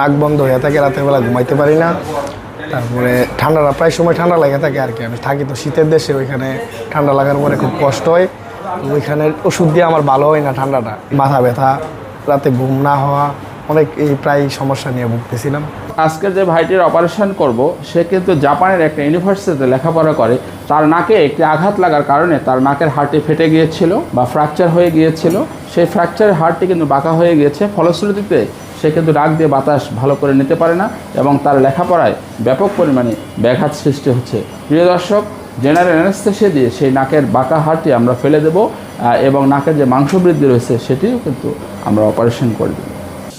নাক বন্ধ হয়ে থাকে, রাতের বেলা ঘুমাইতে পারি না। তারপরে ঠান্ডাটা প্রায় সময় ঠান্ডা লাগে থাকে আর কি। আমি থাকি তো শীতের দেশে, ওইখানে ঠান্ডা লাগার পরে খুব কষ্ট হয়। ওইখানে ওষুধ দিয়ে আমার ভালো হয় না ঠান্ডাটা। মাথা ব্যথা, রাতে ঘুম না হওয়া অনেক এই প্রায় সমস্যা নিয়ে ভুগতেছিলাম। আজকে যে ভাইটির অপারেশন করব, সে কিন্তু জাপানের একটা ইউনিভার্সিটিতে লেখাপড়া করে। তার নাকে একটি আঘাত লাগার কারণে তার নাকের হাড়টি ফেটে গিয়েছিল বা ফ্র্যাকচার হয়ে গিয়েছিল। সেই ফ্র্যাকচারের হাড়টি কিন্তু বাঁকা হয়ে গিয়েছে। ফলশ্রুতিতে সে কিন্তু নাক দিয়ে বাতাস ভালো করে নিতে পারে না এবং তার লেখাপড়ায় ব্যাপক পরিমাণে ব্যাঘাত সৃষ্টি হচ্ছে। প্রিয় দর্শক জেনারেল অ্যানেস্থেসিয়া দিয়ে সেই নাকের বাঁকা হাড়টি আমরা ফেলে দেব এবং নাকের যে মাংস বৃদ্ধি রয়েছে সেটিও কিন্তু আমরা অপারেশন করে দেব।